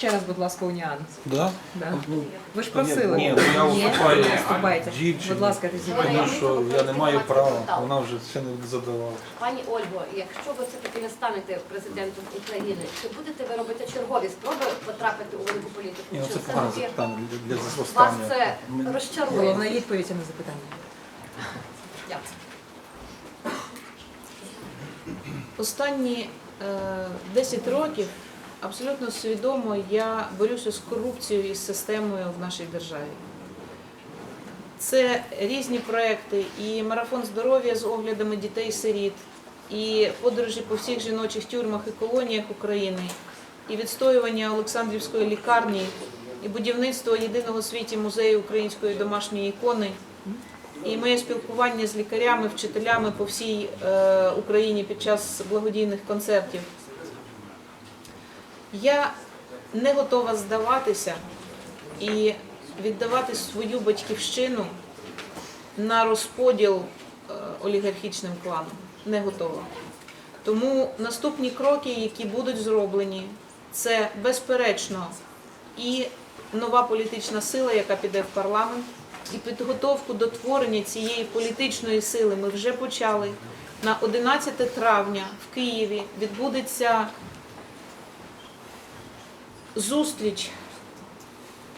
Ще раз, будь ласка, уніанс. Да? Да. Ну, Ви ж просили. ні, ну я виступаю дівчині. Будь ласка, ти Тому що я не маю права, вона вже ще не задавала. Пані Ольго, якщо ви все-таки не станете президентом України, чи будете ви робити чергові спроби потрапити у велику політику? Ні, ну Чи це погане запитання для, для Вас зростання. це розчарує? Головна відповідь на запитання. Дякую. Останні е, 10 років абсолютно свідомо я борюся з корупцією і з системою в нашій державі. Це різні проекти, і марафон здоров'я з оглядами дітей-сиріт, і подорожі по всіх жіночих тюрмах і колоніях України, і відстоювання Олександрівської лікарні, і будівництво єдиного в світі музею української домашньої ікони, і моє спілкування з лікарями, вчителями по всій е, Україні під час благодійних концертів. Я не готова здаватися і віддавати свою батьківщину на розподіл е, олігархічним кланом. Не готова. Тому наступні кроки, які будуть зроблені, це безперечно і нова політична сила, яка піде в парламент, і підготовку до творення цієї політичної сили ми вже почали. На 11 травня в Києві відбудеться зустріч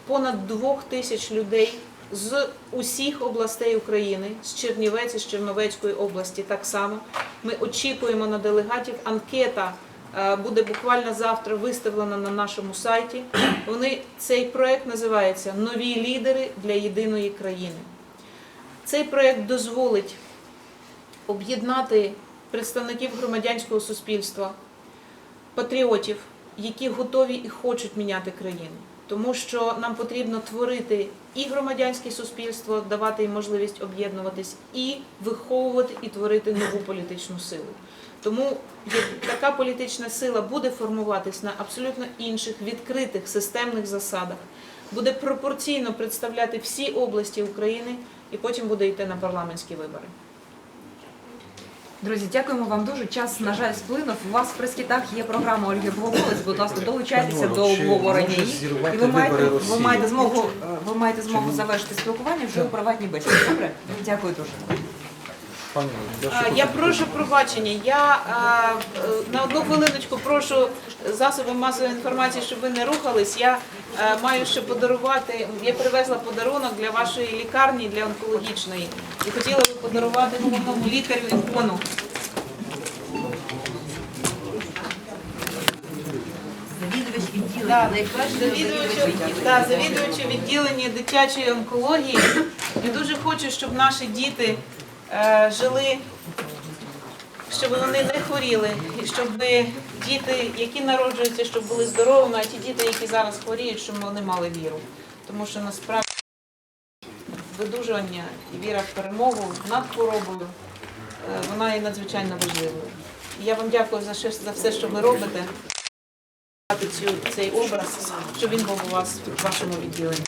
понад двох тисяч людей з усіх областей України, з Чернівець, і з Черновецької області так само. Ми очікуємо на делегатів. Анкета е, буде буквально завтра виставлена на нашому сайті. Вони цей проект називається Нові лідери для єдиної країни. Цей проект дозволить об'єднати представників громадянського суспільства, патріотів, які готові і хочуть міняти країну. Тому що нам потрібно творити і громадянське суспільство, давати їм можливість об'єднуватись, і виховувати і творити нову політичну силу. Тому така політична сила буде формуватись на абсолютно інших відкритих системних засадах, буде пропорційно представляти всі області України і потім буде йти на парламентські вибори. Друзі, дякуємо вам дуже. Час, на жаль, сплинув. У вас в прес-кітах є програма Ольги Боголець. Будь ласка, долучайтеся до Ольго, обговорення її. І ви маєте, ви маєте змогу, е, ви маєте змогу завершити спілкування вже у приватній бесіді. Добре? Дякую дуже. Пані, я Я прошу пробачення. Я а, е, на одну хвилиночку прошу засоби масової інформації, щоб ви не рухались. Я е, маю ще подарувати. Я привезла подарунок для вашої лікарні для онкологічної. І хотіла би подарувати головному лікарю ікону. Да, відділення дитячої онкології. Я дуже хочу, щоб наші діти е, жили, щоб вони не хворіли, і щоб діти, які народжуються, щоб були здоровими, а ті діти, які зараз хворіють, щоб вони мали віру. Тому що насправді видужування і віра в перемогу над хворобою, е, вона є надзвичайно важливою. І я вам дякую за, за все, що ви робите цю, цей образ, щоб він був у вас в вашому відділенні.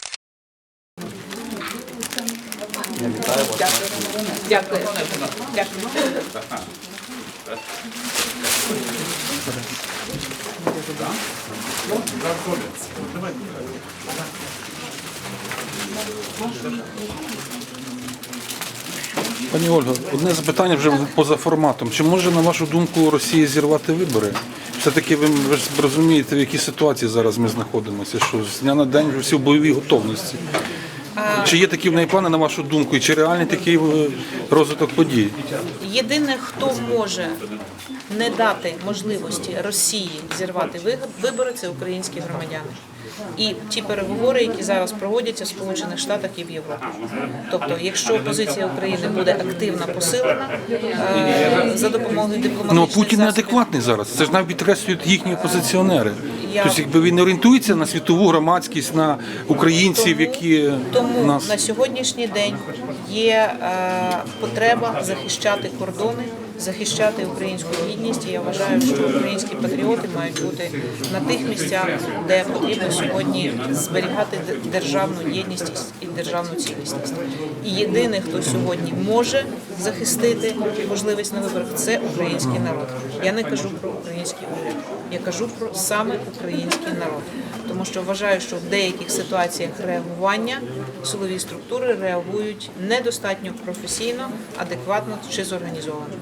Дякую. Дякую. Дякую. Пані Ольго, одне запитання вже поза форматом. Чи може, на вашу думку, Росія зірвати вибори? Все-таки ви, розумієте, в якій ситуації зараз ми знаходимося, що з дня на день вже всі в бойовій готовності. Чи є такі в неї плани, на вашу думку, і чи реальний такий е, розвиток подій? Єдине, хто може не дати можливості Росії зірвати ви- вибори, це українські громадяни. І ті переговори, які зараз проводяться в Сполучених Штатах і в Європі. Тобто, якщо позиція України буде активна, посилена е, за допомогою дипломатичних Ну Путін неадекватний зараз. Це ж навіть підкреслюють їхні опозиціонери. Я- Тобто, якби він орієнтується на світову громадськість, на українців, які Тому нас на сьогоднішній день є е, потреба захищати кордони, захищати українську гідність. І я вважаю, що українські патріоти мають бути на тих місцях, де потрібно сьогодні зберігати державну єдність і державну цілісність. І єдиний, хто сьогодні може захистити можливість на виборах, це український народ. Я не кажу про український уряд, я кажу про саме український народ, тому що вважаю, що в деяких ситуаціях реагування силові структури реагують недостатньо професійно, адекватно чи зорганізовано.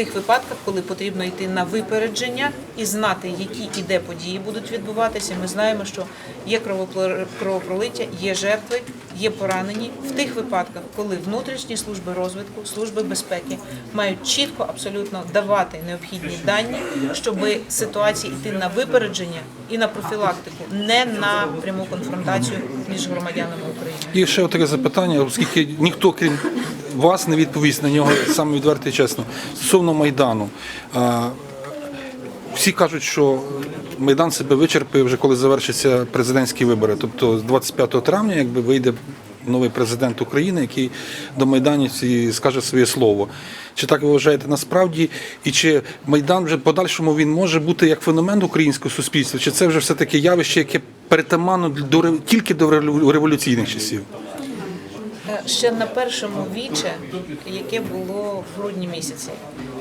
Тих випадках, коли потрібно йти на випередження і знати, які і де події будуть відбуватися, ми знаємо, що є кровопро- кровопролиття, є жертви, є поранені. В тих випадках, коли внутрішні служби розвитку, служби безпеки мають чітко абсолютно давати необхідні дані, щоб ситуації йти на випередження і на профілактику, не на пряму конфронтацію між громадянами України. І ще таке запитання, оскільки ніхто крім вас не відповість на нього саме відверто і чесно. Стосовно Майдану. Всі кажуть, що Майдан себе вичерпає вже коли завершаться президентські вибори. Тобто з 25 травня, якби вийде новий президент України, який до майданівців скаже своє слово. Чи так ви вважаєте насправді? І чи Майдан вже подальшому він може бути як феномен українського суспільства? Чи це вже все таки явище, яке перетаманно до тільки до револю- революційних часів? Е, Ще на першому віче, яке було в грудні місяці,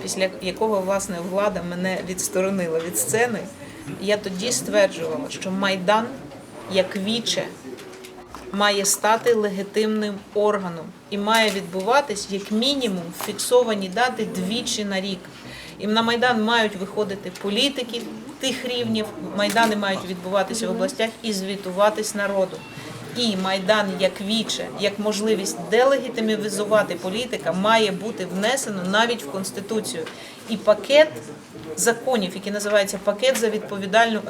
після якого власне влада мене відсторонила від сцени, я тоді стверджувала, що майдан як віче має стати легітимним органом і має відбуватись як мінімум фіксовані дати двічі на рік. І на майдан мають виходити політики тих рівнів, майдани мають відбуватися в областях і звітуватись народу. І майдан як віче, як можливість делегітимізувати політика, має бути внесено навіть в конституцію. І пакет законів, який називається пакет за відповідальну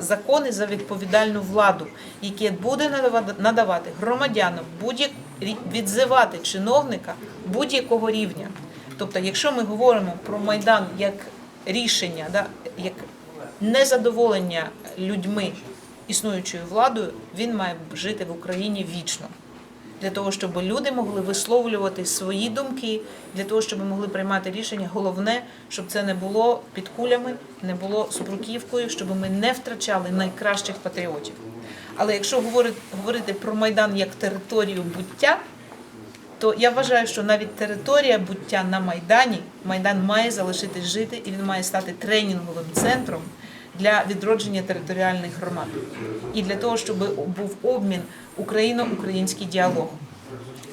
закони за відповідальну владу, яке буде надава- надавати громадянам будь-як відзивати чиновника будь-якого рівня. Тобто, якщо ми говоримо про майдан як рішення, да, як незадоволення людьми існуючою владою, він має жити в Україні вічно. Для того, щоб люди могли висловлювати свої думки, для того, щоб могли приймати рішення. Головне, щоб це не було під кулями, не було з бруківкою, щоб ми не втрачали найкращих патріотів. Але якщо говорити про Майдан як територію буття, то я вважаю, що навіть територія буття на Майдані, Майдан має залишитись жити і він має стати тренінговим центром для відродження територіальних громад. І для того, щоб був обмін україно-український діалог.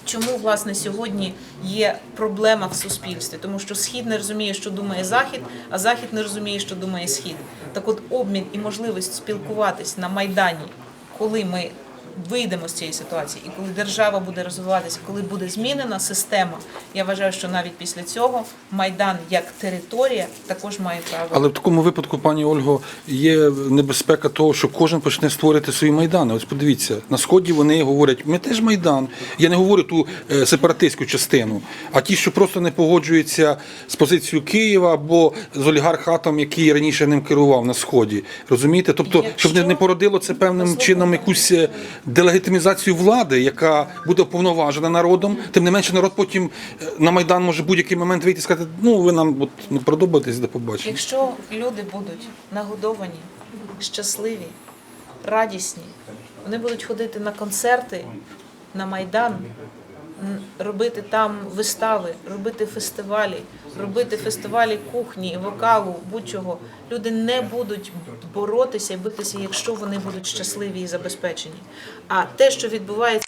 Чому власне сьогодні є проблема в суспільстві? Тому що схід не розуміє, що думає захід, а захід не розуміє, що думає схід. Так, от обмін і можливість спілкуватись на майдані, коли ми вийдемо з цієї ситуації, і коли держава буде розвиватися, коли буде змінена система, я вважаю, що навіть після цього майдан як територія також має право. Але в такому випадку, пані Ольго, є небезпека того, що кожен почне створити свої майдани. Ось подивіться, на сході вони говорять, ми теж майдан. Я не говорю ту е, сепаратистську частину, а ті, що просто не погоджуються з позицією Києва або з олігархатом, який раніше ним керував на сході. Розумієте? Тобто, щоб не, породило це певним чином якусь е, делегітимізацію влади, яка буде уповноважена народом. Тим не менше, народ потім е, на майдан може будь-який момент вийти і сказати, ну ви нам от не подобаєтесь, до побачення. Якщо люди будуть нагодовані, щасливі, радісні, вони будуть ходити на концерти, на майдан, робити там вистави, робити фестивалі, робити фестивалі кухні, вокалу, будь-чого. Люди не будуть боротися і битися, якщо вони будуть щасливі і забезпечені. А те, що відбувається.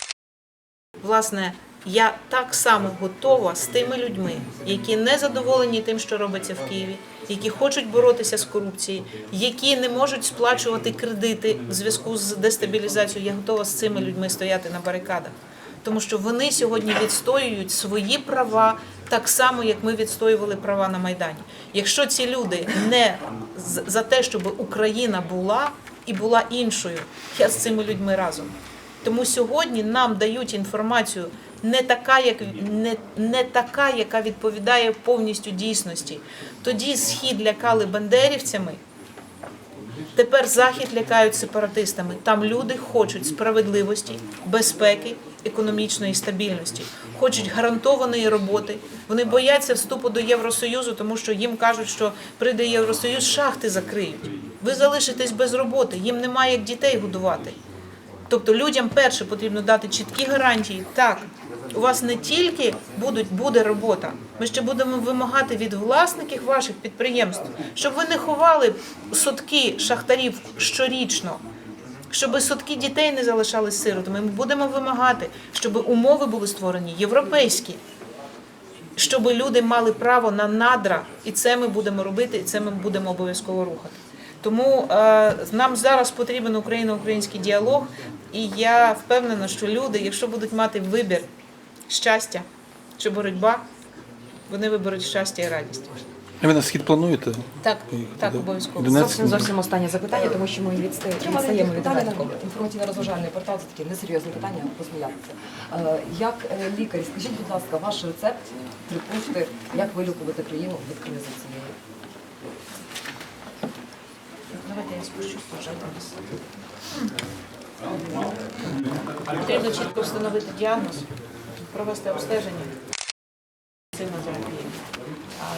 Власне, я так само готова з тими людьми, які не задоволені тим, що робиться в Києві, які хочуть боротися з корупцією, які не можуть сплачувати кредити в зв'язку з дестабілізацією. Я готова з цими людьми стояти на барикадах, тому що вони сьогодні відстоюють свої права так само, як ми відстоювали права на майдані. Якщо ці люди не за те, щоб Україна була і була іншою, я з цими людьми разом. Тому сьогодні нам дають інформацію не така, як не, не така, яка відповідає повністю дійсності. Тоді схід лякали бандерівцями. Тепер захід лякають сепаратистами. Там люди хочуть справедливості, безпеки, економічної стабільності, хочуть гарантованої роботи. Вони бояться вступу до Євросоюзу, тому що їм кажуть, що прийде Євросоюз, шахти закриють. Ви залишитесь без роботи, їм немає як дітей годувати. Тобто людям перше потрібно дати чіткі гарантії. Так, у вас не тільки будуть, буде робота, ми ще будемо вимагати від власників ваших підприємств, щоб ви не ховали сотки шахтарів щорічно, щоб сотки дітей не залишались сиротами. Ми будемо вимагати, щоб умови були створені європейські, щоб люди мали право на надра, і це ми будемо робити, і це ми будемо обов'язково рухати. Тому е, нам зараз потрібен україно-український діалог, і я впевнена, що люди, якщо будуть мати вибір щастя чи боротьба, вони виберуть щастя і радість. А ви на схід плануєте? Так, Поїхати, так, да? обов'язково. Донецьк? Зовсім зовсім останнє запитання, тому що ми відстає- відстаємо від графіку. Інформаційно-розважальний портал це таке несерйозне питання, посміятися. Е, Як е, лікар, скажіть, будь ласка, ваш рецепт, три пункти, як вилікувати країну від кризи цієї? Давайте я спущусь вже. Потрібно чітко встановити діагноз, провести обстеження. Сильно терапія. А